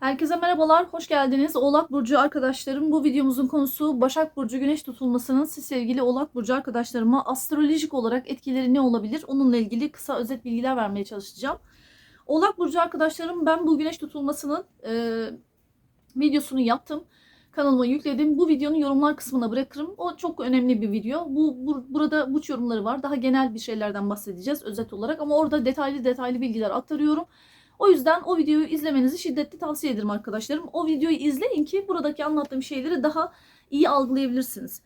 Herkese merhabalar, hoş geldiniz. Oğlak Burcu arkadaşlarım, bu videomuzun konusu Başak Burcu güneş tutulmasının siz sevgili Oğlak Burcu arkadaşlarıma astrolojik olarak etkileri ne olabilir? Onunla ilgili kısa özet bilgiler vermeye çalışacağım. Oğlak Burcu arkadaşlarım ben bu güneş tutulmasının e, videosunu yaptım. Kanalıma yükledim. Bu videonun yorumlar kısmına bırakırım. O çok önemli bir video. Bu, bu burada burç yorumları var. Daha genel bir şeylerden bahsedeceğiz özet olarak ama orada detaylı detaylı bilgiler aktarıyorum. O yüzden o videoyu izlemenizi şiddetle tavsiye ederim arkadaşlarım. O videoyu izleyin ki buradaki anlattığım şeyleri daha iyi algılayabilirsiniz.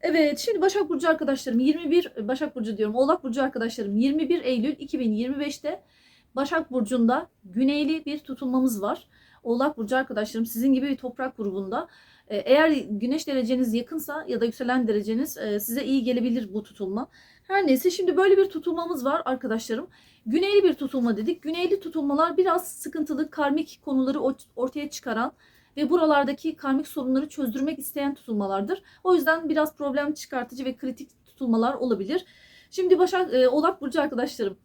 Evet şimdi Başak Burcu arkadaşlarım 21 Başak Burcu diyorum Oğlak Burcu arkadaşlarım 21 Eylül 2025'te Başak Burcu'nda güneyli bir tutulmamız var. Oğlak Burcu arkadaşlarım sizin gibi bir toprak grubunda e, eğer güneş dereceniz yakınsa ya da yükselen dereceniz e, size iyi gelebilir bu tutulma. Her neyse şimdi böyle bir tutulmamız var arkadaşlarım. Güneyli bir tutulma dedik. Güneyli tutulmalar biraz sıkıntılı karmik konuları ortaya çıkaran ve buralardaki karmik sorunları çözdürmek isteyen tutulmalardır. O yüzden biraz problem çıkartıcı ve kritik tutulmalar olabilir. Şimdi Başak e, Oğlak Burcu arkadaşlarım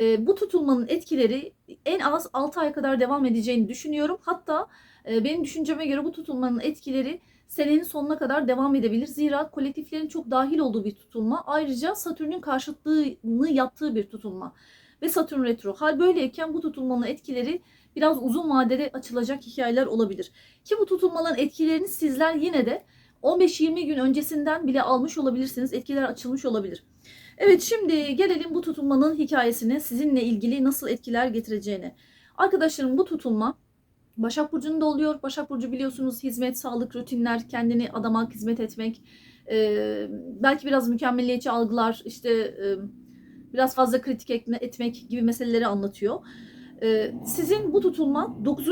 e, bu tutulmanın etkileri en az 6 ay kadar devam edeceğini düşünüyorum. Hatta e, benim düşünceme göre bu tutulmanın etkileri senenin sonuna kadar devam edebilir. Zira kolektiflerin çok dahil olduğu bir tutulma. Ayrıca Satürn'ün karşıtlığını yaptığı bir tutulma. Ve Satürn retro. Hal böyleyken bu tutulmanın etkileri biraz uzun vadede açılacak hikayeler olabilir. Ki bu tutulmaların etkilerini sizler yine de 15-20 gün öncesinden bile almış olabilirsiniz. Etkiler açılmış olabilir. Evet şimdi gelelim bu tutulmanın hikayesine sizinle ilgili nasıl etkiler getireceğine. Arkadaşlarım bu tutulma Başak Burcu'nda oluyor. Başak Burcu biliyorsunuz hizmet, sağlık, rutinler, kendini adamak, hizmet etmek, e, belki biraz mükemmeliyetçi algılar, işte e, biraz fazla kritik etmek gibi meseleleri anlatıyor. E, sizin bu tutulma 9.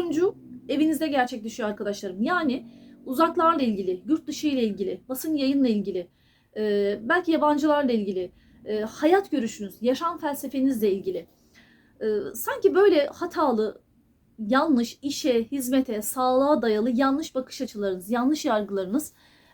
evinizde gerçekleşiyor arkadaşlarım. Yani uzaklarla ilgili, yurt dışı ile ilgili, basın yayınla ilgili, e, belki yabancılarla ilgili, e, hayat görüşünüz, yaşam felsefenizle ilgili. E, sanki böyle hatalı, yanlış işe, hizmete, sağlığa dayalı yanlış bakış açılarınız, yanlış yargılarınız,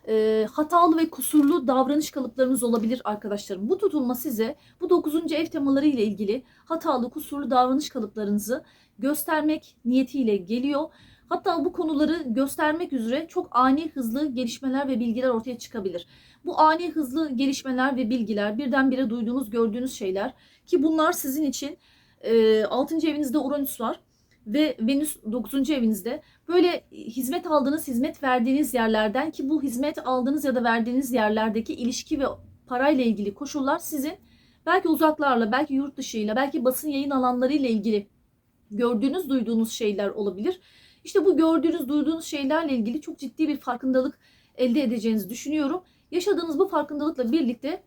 e, hatalı ve kusurlu davranış kalıplarınız olabilir arkadaşlarım. Bu tutulma size bu 9. ev temaları ile ilgili hatalı, kusurlu davranış kalıplarınızı göstermek niyetiyle geliyor. Hatta bu konuları göstermek üzere çok ani hızlı gelişmeler ve bilgiler ortaya çıkabilir. Bu ani hızlı gelişmeler ve bilgiler birdenbire duyduğunuz, gördüğünüz şeyler ki bunlar sizin için e, 6. evinizde Uranüs var ve Venüs 9. evinizde böyle hizmet aldığınız, hizmet verdiğiniz yerlerden ki bu hizmet aldığınız ya da verdiğiniz yerlerdeki ilişki ve parayla ilgili koşullar sizin belki uzaklarla, belki yurt dışıyla, belki basın yayın alanları ile ilgili gördüğünüz, duyduğunuz şeyler olabilir. İşte bu gördüğünüz, duyduğunuz şeylerle ilgili çok ciddi bir farkındalık elde edeceğinizi düşünüyorum. Yaşadığınız bu farkındalıkla birlikte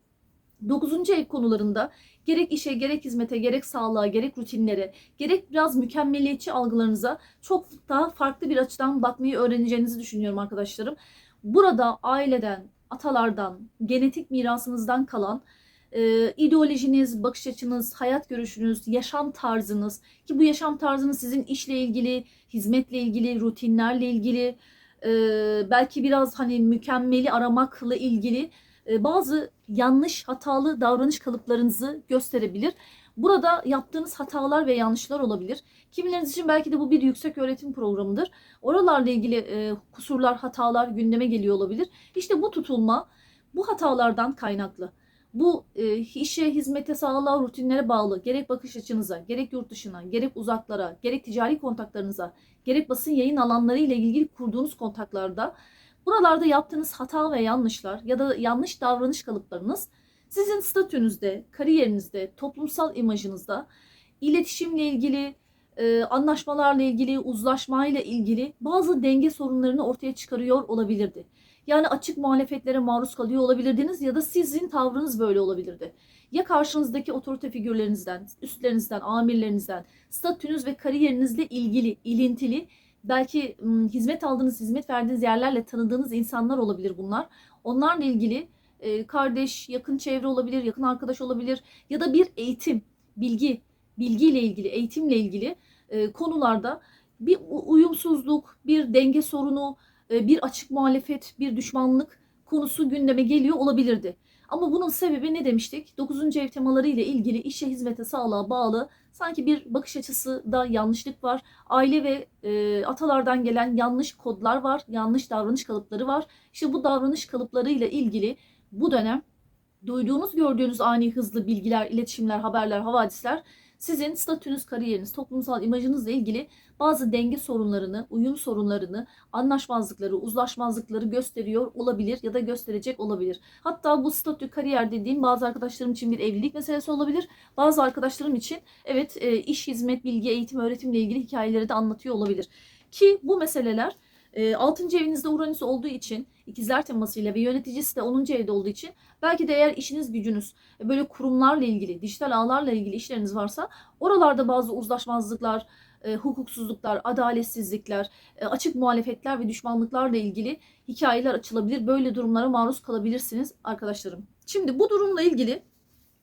9. ev konularında gerek işe, gerek hizmete, gerek sağlığa, gerek rutinlere, gerek biraz mükemmeliyetçi algılarınıza çok daha farklı bir açıdan bakmayı öğreneceğinizi düşünüyorum arkadaşlarım. Burada aileden, atalardan, genetik mirasınızdan kalan e, ideolojiniz, bakış açınız, hayat görüşünüz, yaşam tarzınız ki bu yaşam tarzınız sizin işle ilgili, hizmetle ilgili, rutinlerle ilgili, e, belki biraz hani mükemmeli aramakla ilgili bazı yanlış, hatalı davranış kalıplarınızı gösterebilir. Burada yaptığınız hatalar ve yanlışlar olabilir. Kimileriniz için belki de bu bir yüksek öğretim programıdır. Oralarla ilgili e, kusurlar, hatalar gündeme geliyor olabilir. İşte bu tutulma bu hatalardan kaynaklı. Bu e, işe, hizmete, sağlığa, rutinlere bağlı gerek bakış açınıza, gerek yurt dışına, gerek uzaklara, gerek ticari kontaklarınıza, gerek basın yayın alanları ile ilgili kurduğunuz kontaklarda Buralarda yaptığınız hata ve yanlışlar ya da yanlış davranış kalıplarınız sizin statünüzde, kariyerinizde, toplumsal imajınızda, iletişimle ilgili, e, anlaşmalarla ilgili, uzlaşmayla ilgili bazı denge sorunlarını ortaya çıkarıyor olabilirdi. Yani açık muhalefetlere maruz kalıyor olabilirdiniz ya da sizin tavrınız böyle olabilirdi. Ya karşınızdaki otorite figürlerinizden, üstlerinizden, amirlerinizden, statünüz ve kariyerinizle ilgili, ilintili belki hizmet aldığınız, hizmet verdiğiniz yerlerle tanıdığınız insanlar olabilir bunlar. Onlarla ilgili kardeş, yakın çevre olabilir, yakın arkadaş olabilir ya da bir eğitim, bilgi, bilgiyle ilgili, eğitimle ilgili konularda bir uyumsuzluk, bir denge sorunu, bir açık muhalefet, bir düşmanlık konusu gündeme geliyor olabilirdi. Ama bunun sebebi ne demiştik? 9. ev temaları ile ilgili işe, hizmete, sağlığa bağlı sanki bir bakış açısı da yanlışlık var. Aile ve e, atalardan gelen yanlış kodlar var, yanlış davranış kalıpları var. İşte bu davranış kalıplarıyla ilgili bu dönem duyduğunuz, gördüğünüz ani hızlı bilgiler, iletişimler, haberler, havadisler sizin statünüz, kariyeriniz, toplumsal imajınızla ilgili bazı denge sorunlarını, uyum sorunlarını, anlaşmazlıkları, uzlaşmazlıkları gösteriyor olabilir ya da gösterecek olabilir. Hatta bu statü, kariyer dediğim bazı arkadaşlarım için bir evlilik meselesi olabilir. Bazı arkadaşlarım için evet e, iş, hizmet, bilgi, eğitim, öğretimle ilgili hikayeleri de anlatıyor olabilir. Ki bu meseleler 6. evinizde Uranüs olduğu için ikizler temasıyla ve yöneticisi de 10. evde olduğu için belki de eğer işiniz gücünüz e, böyle kurumlarla ilgili, dijital ağlarla ilgili işleriniz varsa oralarda bazı uzlaşmazlıklar, e, hukuksuzluklar, adaletsizlikler, e, açık muhalefetler ve düşmanlıklarla ilgili hikayeler açılabilir. Böyle durumlara maruz kalabilirsiniz arkadaşlarım. Şimdi bu durumla ilgili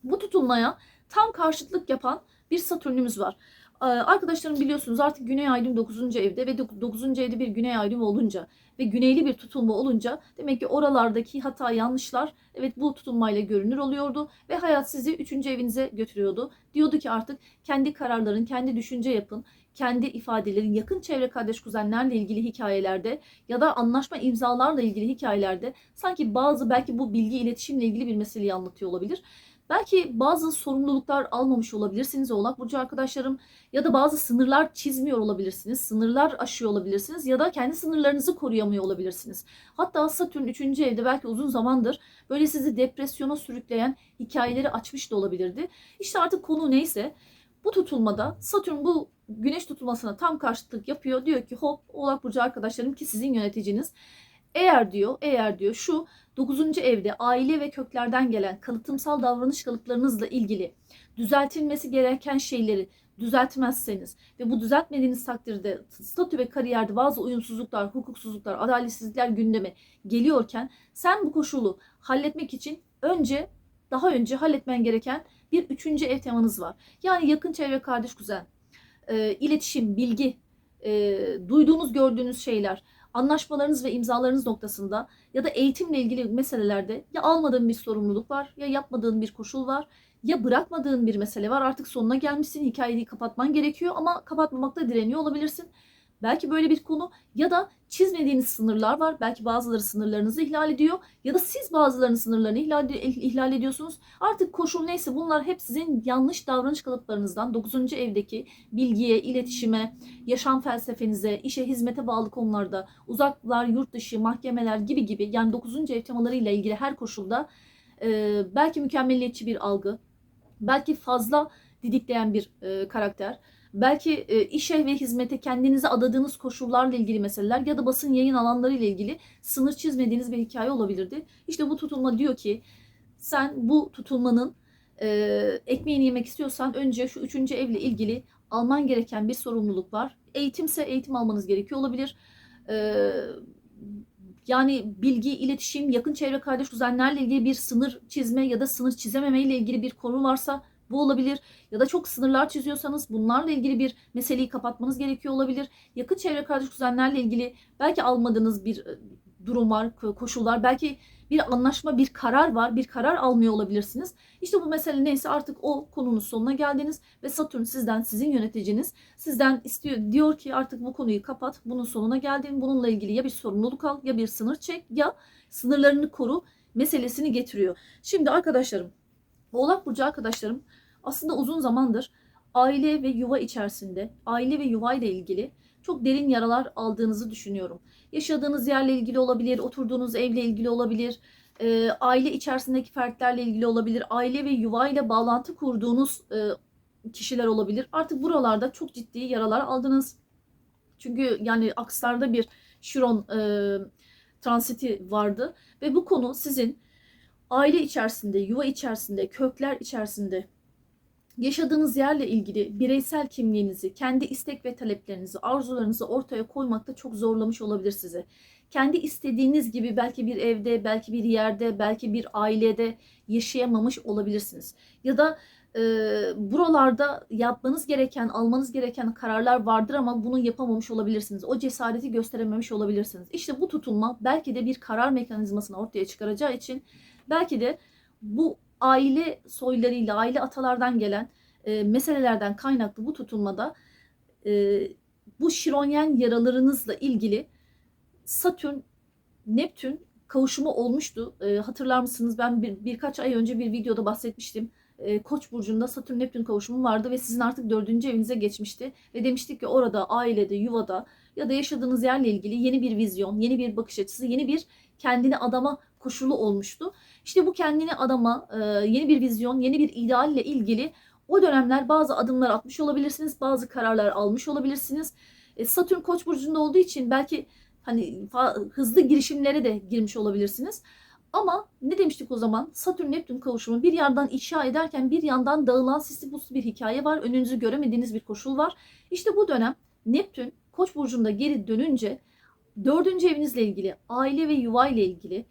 bu tutulmaya tam karşıtlık yapan bir Satürn'ümüz var. Ee, Arkadaşlarım biliyorsunuz artık Güney Ay düğüm 9. evde ve 9. evde bir Güney Ay düğümü olunca ve güneyli bir tutulma olunca demek ki oralardaki hata yanlışlar evet bu tutulmayla görünür oluyordu ve hayat sizi 3. evinize götürüyordu. Diyordu ki artık kendi kararların, kendi düşünce yapın, kendi ifadelerin, yakın çevre kardeş kuzenlerle ilgili hikayelerde ya da anlaşma imzalarla ilgili hikayelerde sanki bazı belki bu bilgi iletişimle ilgili bir meseleyi anlatıyor olabilir. Belki bazı sorumluluklar almamış olabilirsiniz Oğlak Burcu arkadaşlarım ya da bazı sınırlar çizmiyor olabilirsiniz, sınırlar aşıyor olabilirsiniz ya da kendi sınırlarınızı koruyamıyor olabilirsiniz. Hatta Satürn 3. evde belki uzun zamandır böyle sizi depresyona sürükleyen hikayeleri açmış da olabilirdi. İşte artık konu neyse bu tutulmada Satürn bu güneş tutulmasına tam karşıtlık yapıyor. Diyor ki hop Oğlak Burcu arkadaşlarım ki sizin yöneticiniz eğer diyor, eğer diyor şu 9. evde aile ve köklerden gelen kalıtımsal davranış kalıplarınızla ilgili düzeltilmesi gereken şeyleri düzeltmezseniz ve bu düzeltmediğiniz takdirde statü ve kariyerde bazı uyumsuzluklar, hukuksuzluklar, adaletsizlikler gündeme geliyorken sen bu koşulu halletmek için önce daha önce halletmen gereken bir üçüncü ev temanız var. Yani yakın çevre kardeş kuzen, e, iletişim, bilgi, e, duyduğunuz gördüğünüz şeyler, anlaşmalarınız ve imzalarınız noktasında ya da eğitimle ilgili meselelerde ya almadığın bir sorumluluk var ya yapmadığın bir koşul var ya bırakmadığın bir mesele var artık sonuna gelmişsin hikayeyi kapatman gerekiyor ama kapatmamakta direniyor olabilirsin. Belki böyle bir konu ya da çizmediğiniz sınırlar var. Belki bazıları sınırlarınızı ihlal ediyor ya da siz bazılarının sınırlarını ihlal, ihlal ediyorsunuz. Artık koşul neyse bunlar hep sizin yanlış davranış kalıplarınızdan 9. evdeki bilgiye, iletişime, yaşam felsefenize, işe, hizmete bağlı konularda uzaklar, yurt dışı, mahkemeler gibi gibi yani 9. ev temalarıyla ilgili her koşulda e, belki mükemmeliyetçi bir algı, belki fazla didikleyen bir e, karakter belki e, işe ve hizmete kendinize adadığınız koşullarla ilgili meseleler ya da basın yayın alanları ile ilgili sınır çizmediğiniz bir hikaye olabilirdi. İşte bu tutulma diyor ki sen bu tutulmanın e, ekmeğini yemek istiyorsan önce şu üçüncü evle ilgili alman gereken bir sorumluluk var. Eğitimse eğitim almanız gerekiyor olabilir. E, yani bilgi, iletişim, yakın çevre kardeş kuzenlerle ilgili bir sınır çizme ya da sınır çizememe ile ilgili bir konu varsa bu olabilir. Ya da çok sınırlar çiziyorsanız bunlarla ilgili bir meseleyi kapatmanız gerekiyor olabilir. Yakın çevre kardeş kuzenlerle ilgili belki almadığınız bir e, durum var, koşullar. Belki bir anlaşma, bir karar var. Bir karar almıyor olabilirsiniz. İşte bu mesele neyse artık o konunun sonuna geldiniz ve Satürn sizden, sizin yöneticiniz sizden istiyor. Diyor ki artık bu konuyu kapat. Bunun sonuna geldin. Bununla ilgili ya bir sorumluluk al ya bir sınır çek ya sınırlarını koru meselesini getiriyor. Şimdi arkadaşlarım, Oğlak Burcu arkadaşlarım aslında uzun zamandır aile ve yuva içerisinde, aile ve yuva ile ilgili çok derin yaralar aldığınızı düşünüyorum. Yaşadığınız yerle ilgili olabilir, oturduğunuz evle ilgili olabilir, e, aile içerisindeki fertlerle ilgili olabilir, aile ve yuva ile bağlantı kurduğunuz e, kişiler olabilir. Artık buralarda çok ciddi yaralar aldınız. Çünkü yani akslarda bir Şiron e, transiti vardı ve bu konu sizin aile içerisinde, yuva içerisinde, kökler içerisinde yaşadığınız yerle ilgili bireysel kimliğinizi, kendi istek ve taleplerinizi, arzularınızı ortaya koymakta çok zorlamış olabilir sizi. Kendi istediğiniz gibi belki bir evde, belki bir yerde, belki bir ailede yaşayamamış olabilirsiniz. Ya da e, buralarda yapmanız gereken, almanız gereken kararlar vardır ama bunu yapamamış olabilirsiniz. O cesareti gösterememiş olabilirsiniz. İşte bu tutulma belki de bir karar mekanizmasını ortaya çıkaracağı için belki de bu aile soylarıyla, aile atalardan gelen e, meselelerden kaynaklı bu tutulmada e, bu şironyen yaralarınızla ilgili Satürn, Neptün kavuşumu olmuştu. E, hatırlar mısınız? Ben bir, birkaç ay önce bir videoda bahsetmiştim. E, Koç burcunda Satürn Neptün kavuşumu vardı ve sizin artık dördüncü evinize geçmişti ve demiştik ki orada ailede, yuvada ya da yaşadığınız yerle ilgili yeni bir vizyon, yeni bir bakış açısı, yeni bir kendini adama koşulu olmuştu. İşte bu kendini adama, e, yeni bir vizyon, yeni bir idealle ilgili o dönemler bazı adımlar atmış olabilirsiniz, bazı kararlar almış olabilirsiniz. E, Satürn Koç burcunda olduğu için belki hani hızlı girişimlere de girmiş olabilirsiniz. Ama ne demiştik o zaman? Satürn Neptün kavuşumu bir yandan inşa ederken bir yandan dağılan sisli puslu bir hikaye var. Önünüzü göremediğiniz bir koşul var. İşte bu dönem Neptün Koç burcunda geri dönünce dördüncü evinizle ilgili, aile ve yuva ile ilgili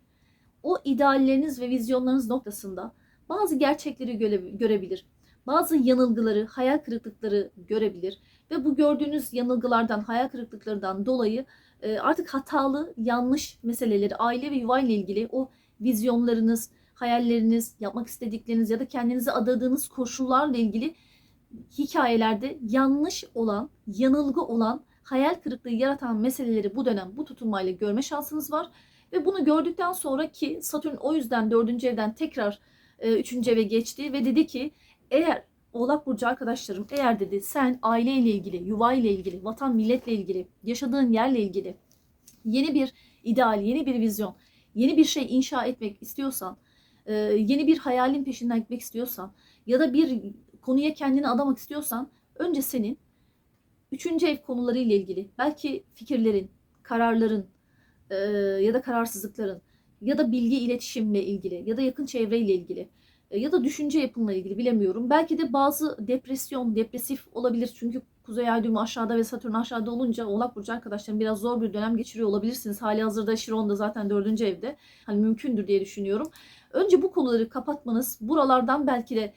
o idealleriniz ve vizyonlarınız noktasında bazı gerçekleri göre, görebilir. Bazı yanılgıları, hayal kırıklıkları görebilir ve bu gördüğünüz yanılgılardan, hayal kırıklıklarından dolayı e, artık hatalı, yanlış meseleleri, aile ve yuva ile ilgili o vizyonlarınız, hayalleriniz, yapmak istedikleriniz ya da kendinize adadığınız koşullarla ilgili hikayelerde yanlış olan, yanılgı olan, hayal kırıklığı yaratan meseleleri bu dönem bu tutulmayla görme şansınız var. Ve bunu gördükten sonra ki Satürn o yüzden dördüncü evden tekrar e, üçüncü eve geçti ve dedi ki eğer Oğlak Burcu arkadaşlarım eğer dedi sen aileyle ilgili, yuva ile ilgili, vatan milletle ilgili, yaşadığın yerle ilgili yeni bir ideal, yeni bir vizyon, yeni bir şey inşa etmek istiyorsan, e, yeni bir hayalin peşinden gitmek istiyorsan ya da bir konuya kendini adamak istiyorsan önce senin üçüncü ev konuları ile ilgili belki fikirlerin, kararların e, ya da kararsızlıkların ya da bilgi iletişimle ilgili ya da yakın çevreyle ilgili e, ya da düşünce yapımla ilgili bilemiyorum. Belki de bazı depresyon, depresif olabilir. Çünkü Kuzey Ay düğümü aşağıda ve Satürn aşağıda olunca Oğlak Burcu arkadaşlarım biraz zor bir dönem geçiriyor olabilirsiniz. Hali hazırda Şiron da zaten dördüncü evde. Hani mümkündür diye düşünüyorum. Önce bu konuları kapatmanız, buralardan belki de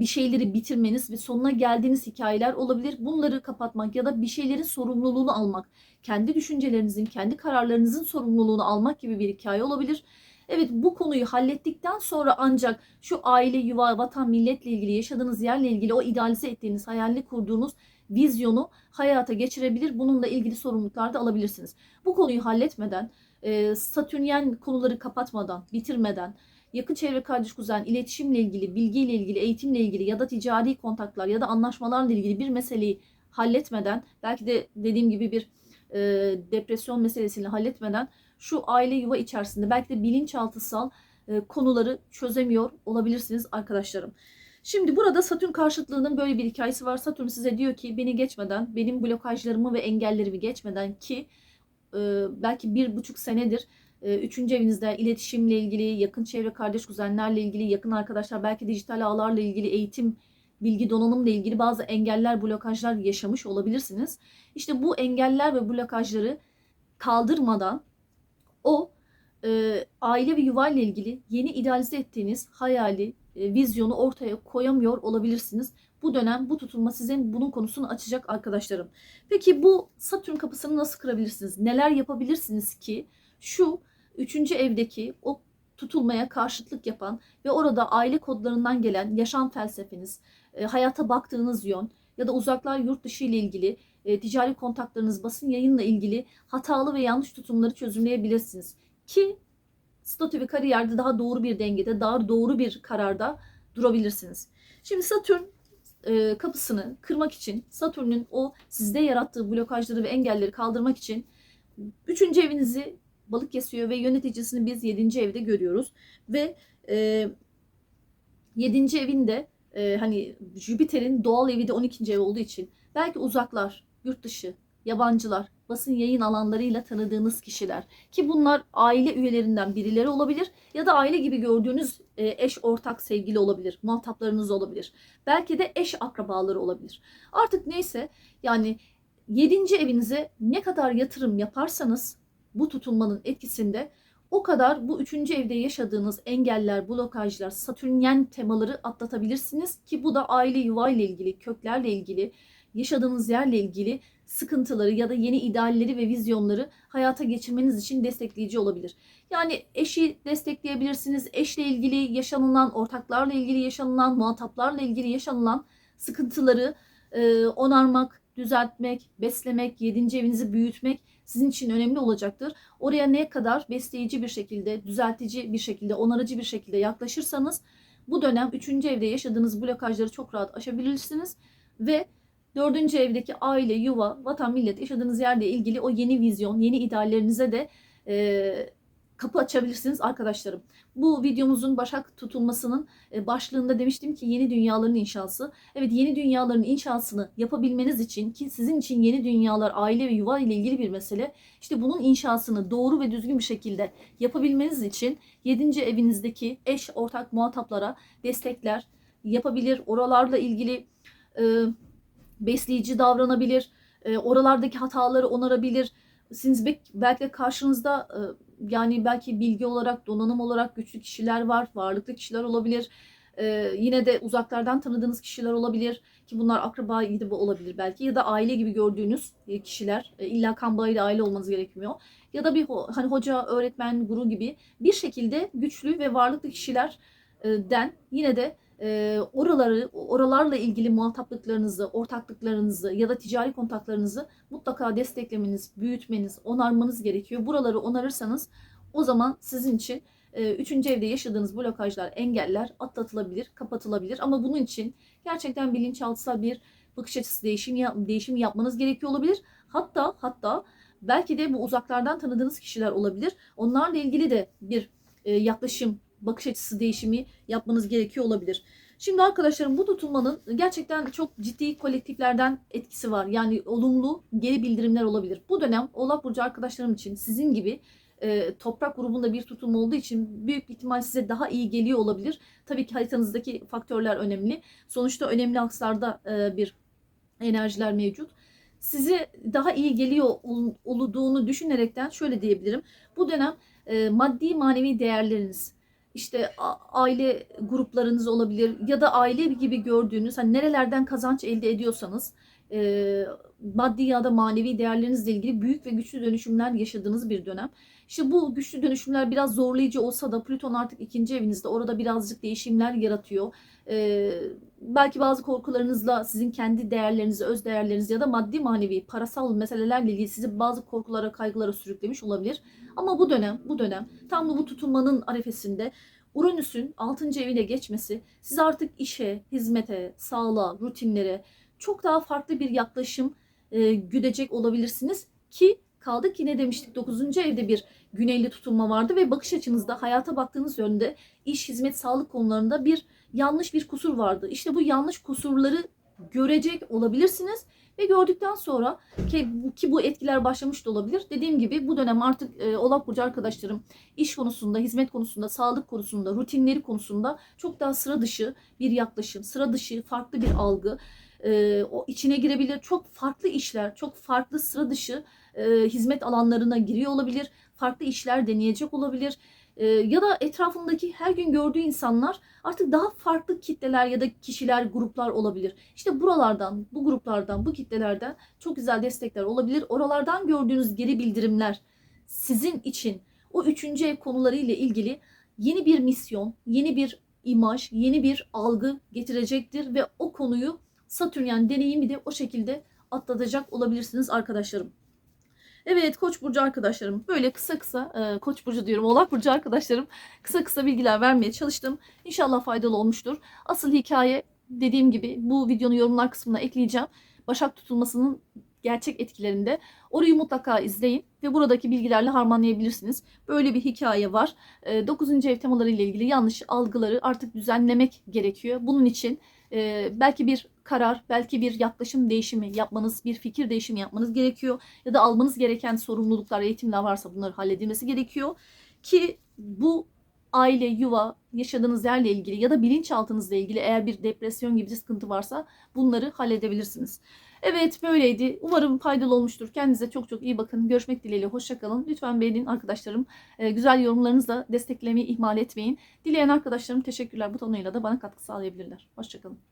bir şeyleri bitirmeniz ve sonuna geldiğiniz hikayeler olabilir. Bunları kapatmak ya da bir şeylerin sorumluluğunu almak, kendi düşüncelerinizin, kendi kararlarınızın sorumluluğunu almak gibi bir hikaye olabilir. Evet bu konuyu hallettikten sonra ancak şu aile, yuva, vatan, milletle ilgili, yaşadığınız yerle ilgili o idealize ettiğiniz, hayalli kurduğunuz vizyonu hayata geçirebilir. Bununla ilgili sorumluluklar da alabilirsiniz. Bu konuyu halletmeden, e, satürnyen konuları kapatmadan, bitirmeden, yakın çevre kardeş kuzen, iletişimle ilgili, bilgiyle ilgili, eğitimle ilgili ya da ticari kontaklar ya da anlaşmalarla ilgili bir meseleyi halletmeden, belki de dediğim gibi bir e, depresyon meselesini halletmeden şu aile yuva içerisinde belki de bilinçaltısal e, konuları çözemiyor olabilirsiniz arkadaşlarım. Şimdi burada Satürn karşıtlığının böyle bir hikayesi var. Satürn size diyor ki beni geçmeden, benim blokajlarımı ve engellerimi geçmeden ki e, belki bir buçuk senedir üçüncü evinizde iletişimle ilgili, yakın çevre kardeş kuzenlerle ilgili, yakın arkadaşlar, belki dijital ağlarla ilgili, eğitim, bilgi donanımla ilgili bazı engeller, blokajlar yaşamış olabilirsiniz. İşte bu engeller ve blokajları kaldırmadan o e, aile ve yuva ilgili yeni idealize ettiğiniz hayali, e, vizyonu ortaya koyamıyor olabilirsiniz. Bu dönem bu tutulma sizin bunun konusunu açacak arkadaşlarım. Peki bu Satürn kapısını nasıl kırabilirsiniz? Neler yapabilirsiniz ki şu üçüncü evdeki o tutulmaya karşıtlık yapan ve orada aile kodlarından gelen yaşam felsefeniz, e, hayata baktığınız yön ya da uzaklar yurt dışı ile ilgili e, ticari kontaklarınız, basın yayınla ilgili hatalı ve yanlış tutumları çözümleyebilirsiniz. Ki statü ve kariyerde daha doğru bir dengede, daha doğru bir kararda durabilirsiniz. Şimdi Satürn e, kapısını kırmak için, Satürn'ün o sizde yarattığı blokajları ve engelleri kaldırmak için üçüncü evinizi balık kesiyor ve yöneticisini biz yedinci evde görüyoruz. Ve e, yedinci evinde e, hani Jüpiter'in doğal evi de 12. ev olduğu için belki uzaklar, yurt dışı, yabancılar, basın yayın alanlarıyla tanıdığınız kişiler ki bunlar aile üyelerinden birileri olabilir ya da aile gibi gördüğünüz e, eş ortak sevgili olabilir, muhataplarınız olabilir. Belki de eş akrabaları olabilir. Artık neyse yani 7. evinize ne kadar yatırım yaparsanız bu tutulmanın etkisinde o kadar bu üçüncü evde yaşadığınız engeller, blokajlar, satürnyen temaları atlatabilirsiniz ki bu da aile yuva ile ilgili, köklerle ilgili, yaşadığınız yerle ilgili sıkıntıları ya da yeni idealleri ve vizyonları hayata geçirmeniz için destekleyici olabilir. Yani eşi destekleyebilirsiniz. Eşle ilgili yaşanılan, ortaklarla ilgili yaşanılan, muhataplarla ilgili yaşanılan sıkıntıları e, onarmak, düzeltmek, beslemek, yedinci evinizi büyütmek sizin için önemli olacaktır. Oraya ne kadar besleyici bir şekilde, düzeltici bir şekilde, onarıcı bir şekilde yaklaşırsanız bu dönem 3. evde yaşadığınız blokajları çok rahat aşabilirsiniz ve dördüncü evdeki aile, yuva, vatan, millet yaşadığınız yerle ilgili o yeni vizyon, yeni ideallerinize de e, kapı açabilirsiniz arkadaşlarım. Bu videomuzun Başak tutulmasının e, başlığında demiştim ki yeni dünyaların inşası. Evet yeni dünyaların inşasını yapabilmeniz için ki sizin için yeni dünyalar aile ve yuva ile ilgili bir mesele. İşte bunun inşasını doğru ve düzgün bir şekilde yapabilmeniz için 7. evinizdeki eş ortak muhataplara destekler yapabilir. Oralarla ilgili e, besleyici davranabilir. E, oralardaki hataları onarabilir. Siz belki de karşınızda e, yani belki bilgi olarak, donanım olarak güçlü kişiler var, varlıklı kişiler olabilir. Ee, yine de uzaklardan tanıdığınız kişiler olabilir ki bunlar akraba gibi olabilir belki ya da aile gibi gördüğünüz e, kişiler e, illa kan bağıyla aile olmanız gerekmiyor ya da bir hani hoca, öğretmen, guru gibi bir şekilde güçlü ve varlıklı kişilerden yine de e, oraları oralarla ilgili muhataplıklarınızı, ortaklıklarınızı ya da ticari kontaklarınızı mutlaka desteklemeniz, büyütmeniz, onarmanız gerekiyor. Buraları onarırsanız o zaman sizin için e, üçüncü evde yaşadığınız blokajlar, engeller atlatılabilir, kapatılabilir. Ama bunun için gerçekten bilinçaltısal bir bakış açısı değişimi, değişimi yapmanız gerekiyor olabilir. Hatta hatta belki de bu uzaklardan tanıdığınız kişiler olabilir. Onlarla ilgili de bir e, yaklaşım, bakış açısı değişimi yapmanız gerekiyor olabilir. Şimdi arkadaşlarım bu tutulmanın gerçekten çok ciddi kolektiflerden etkisi var. Yani olumlu geri bildirimler olabilir. Bu dönem Oğlak Burcu arkadaşlarım için sizin gibi e, toprak grubunda bir tutulma olduğu için büyük ihtimal size daha iyi geliyor olabilir. Tabii ki haritanızdaki faktörler önemli. Sonuçta önemli akslarda e, bir enerjiler mevcut. Size daha iyi geliyor ol- olduğunu düşünerekten şöyle diyebilirim. Bu dönem e, maddi manevi değerleriniz, işte aile gruplarınız olabilir ya da aile gibi gördüğünüz hani nerelerden kazanç elde ediyorsanız e, maddi ya da manevi değerlerinizle ilgili büyük ve güçlü dönüşümler yaşadığınız bir dönem. İşte bu güçlü dönüşümler biraz zorlayıcı olsa da Plüton artık ikinci evinizde orada birazcık değişimler yaratıyor. E, belki bazı korkularınızla sizin kendi değerlerinizi, öz değerleriniz ya da maddi manevi parasal meselelerle ilgili sizi bazı korkulara, kaygılara sürüklemiş olabilir. Ama bu dönem, bu dönem tam da bu tutulmanın arefesinde Uranüs'ün 6. evine geçmesi siz artık işe, hizmete, sağlığa, rutinlere çok daha farklı bir yaklaşım e, güdecek olabilirsiniz ki kaldı ki ne demiştik 9. evde bir güneyli tutulma vardı ve bakış açınızda hayata baktığınız yönde iş, hizmet, sağlık konularında bir yanlış bir kusur vardı. İşte bu yanlış kusurları görecek olabilirsiniz ve gördükten sonra ki, ki bu etkiler başlamış da olabilir. Dediğim gibi bu dönem artık e, Oğlak Burcu arkadaşlarım iş konusunda, hizmet konusunda, sağlık konusunda, rutinleri konusunda çok daha sıra dışı bir yaklaşım, sıra dışı farklı bir algı, e, o içine girebilir. Çok farklı işler, çok farklı sıra dışı e, hizmet alanlarına giriyor olabilir. Farklı işler deneyecek olabilir. E, ya da etrafındaki her gün gördüğü insanlar artık daha farklı kitleler ya da kişiler, gruplar olabilir. İşte buralardan, bu gruplardan, bu kitlelerden çok güzel destekler olabilir. Oralardan gördüğünüz geri bildirimler sizin için o üçüncü ev konuları ile ilgili yeni bir misyon, yeni bir imaj, yeni bir algı getirecektir ve o konuyu Satürn yani deneyimi de o şekilde atlatacak olabilirsiniz arkadaşlarım. Evet Koç burcu arkadaşlarım böyle kısa kısa e, Koç burcu diyorum Oğlak burcu arkadaşlarım kısa kısa bilgiler vermeye çalıştım. İnşallah faydalı olmuştur. Asıl hikaye dediğim gibi bu videonun yorumlar kısmına ekleyeceğim. Başak tutulmasının gerçek etkilerinde. Orayı mutlaka izleyin ve buradaki bilgilerle harmanlayabilirsiniz. Böyle bir hikaye var. 9. ev temaları ile ilgili yanlış algıları artık düzenlemek gerekiyor. Bunun için e, belki bir karar, belki bir yaklaşım değişimi yapmanız, bir fikir değişimi yapmanız gerekiyor. Ya da almanız gereken sorumluluklar, eğitimler varsa bunları halledilmesi gerekiyor. Ki bu aile, yuva, yaşadığınız yerle ilgili ya da bilinçaltınızla ilgili eğer bir depresyon gibi bir sıkıntı varsa bunları halledebilirsiniz. Evet böyleydi. Umarım faydalı olmuştur. Kendinize çok çok iyi bakın. Görüşmek dileğiyle. Hoşçakalın. Lütfen beğenin arkadaşlarım. Ee, güzel yorumlarınızla desteklemeyi ihmal etmeyin. Dileyen arkadaşlarım teşekkürler butonuyla da bana katkı sağlayabilirler. Hoşçakalın.